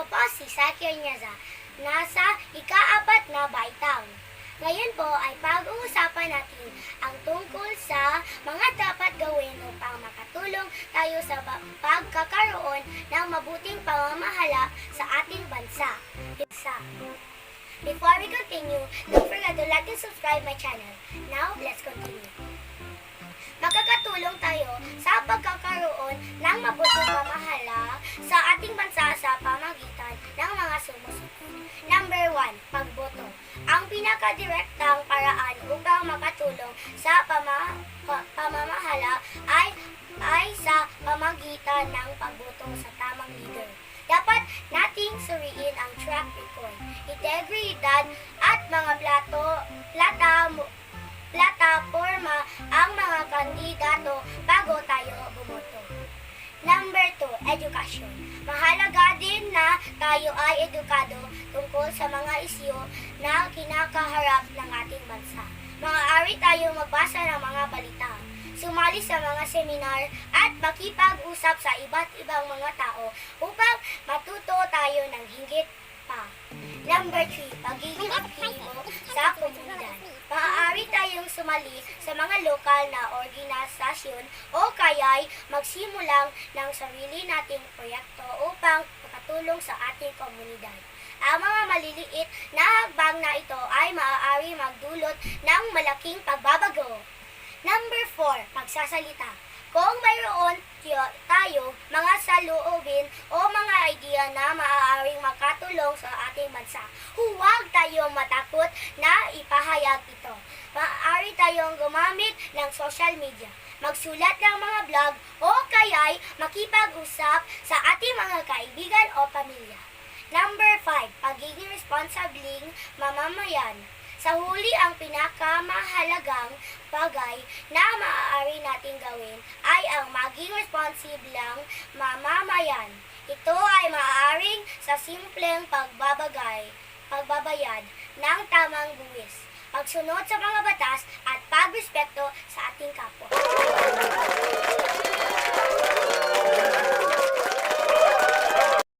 Ako po si Sakyo Nyaza, nasa ikaapat na baitang. Ngayon po ay pag-uusapan natin ang tungkol sa mga dapat gawin upang makatulong tayo sa pagkakaroon ng mabuting pamamahala sa ating bansa. Isa. Before we continue, don't forget to like and subscribe my channel. Now, let's continue. Pinakadirektang paraan upang makatulong sa pama, pa- pamamahala ay ay sa pamagitan ng pagboto sa tamang leader. Dapat nating suriin ang track record, integridad at mga plato, plata, plataforma ang mga kandidato bago tayo bumoto. Number 2, education. Mahalaga din na tayo ay edukado tungkol sa mga isyu na kinakaharap ng ating bansa. Maaari tayo magbasa ng mga balita, sumali sa mga seminar at makipag-usap sa iba't ibang mga tao upang matuto tayo ng higit pa. Number 3, pagiging aktibo sa komunidad. Maaari tayong sumali sa mga lokal na organisasyon o kaya'y magsimulang ng sarili nating proyekto upang makatulong sa ating komunidad. Ang mga maliliit na hakbang na ito ay maaari magdulot ng malaking pagbabago. Number 4, pagsasalita. Kung mayroon tayo mga saluobin o mga idea na maaaring makatulong sa ating bansa, huwag tayong matakot na ipahayag ito. Maaari tayong gumamit ng social media, magsulat ng mga blog o kaya'y makipag-usap sa ating mga kaibigan o pamilya. Number 5, pagiging responsabling mamamayan. Sa huli ang pinakamahalagang bagay na maaari nating gawin ay ang maging responsiblang mamamayan. Ito ay maaaring sa simpleng pagbabagay, pagbabayad ng tamang buwis, pagsunod sa mga batas at pagrespeto sa ating kapwa.